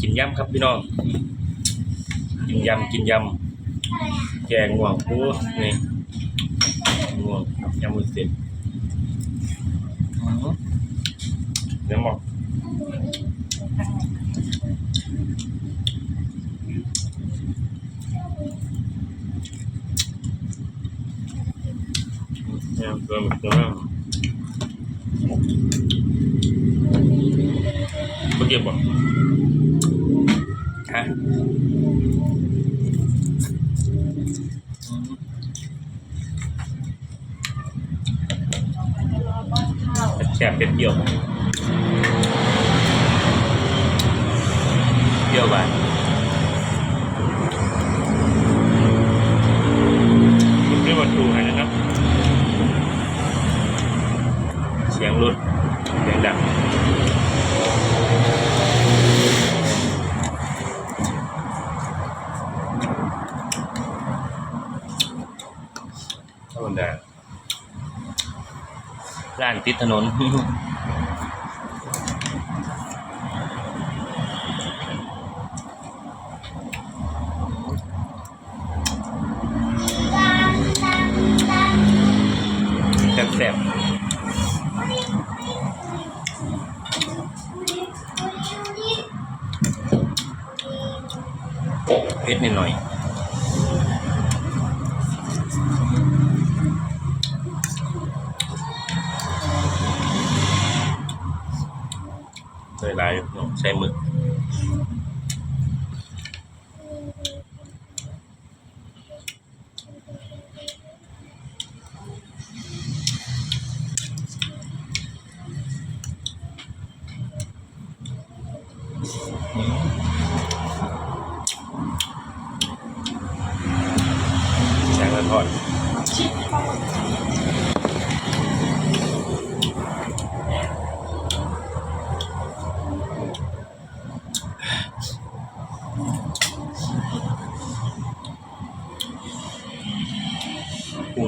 กินยำครับพี่น้องกินยำกินยำแกงง่วงปูนี่ง่วงครับยำมุนเส้นอื้อหือเดี๋ยวหมอกเนี่ยเติมเติมเมื่อกี้บอก ฮะแซ่บเป็นเปรี้ยวเปรี้ยวหวานคุณไม่มาดูให้นะครับ เสียงรถเสียงดัง ธรรมดาร้านติดถนนแซ่บเผ็ดนิดหน่อย ใส่ลายเน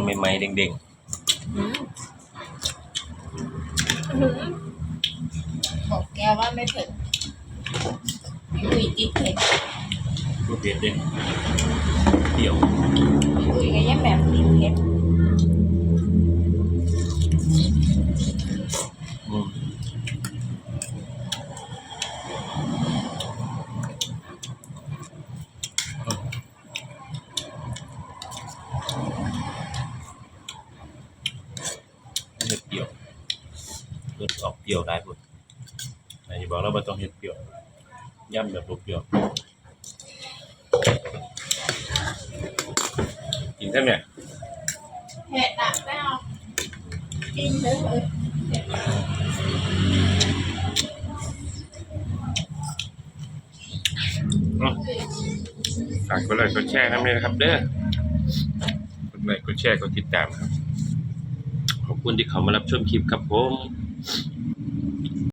ใส่หมึกแสงละทอดกุ้งใหม่ๆเด้งบอกแกว่าไม่เผ็ดคุยติดเผ็ดๆรูปเผ็ดเด้งเปรี้ยว คุยกันยังแบบติดเผ็ด อืม เห็ดเปรี้ยวรสออกเปรี้ยวได้พุ่นไหนจะบอกแล้วว่าต้องเห็ดเปรี้ยวย่ำแบบบ่เปรี้ยวกินใช่ไหมเผ็ดอะไม่เอากินเลยฝากกดไลค์กดแชร์น้ำเลยนะครับ เด้อกดไลค์กดแชร์กดติดตามครับขอบ คุณที่เข้ามารับชมคลิปครับผม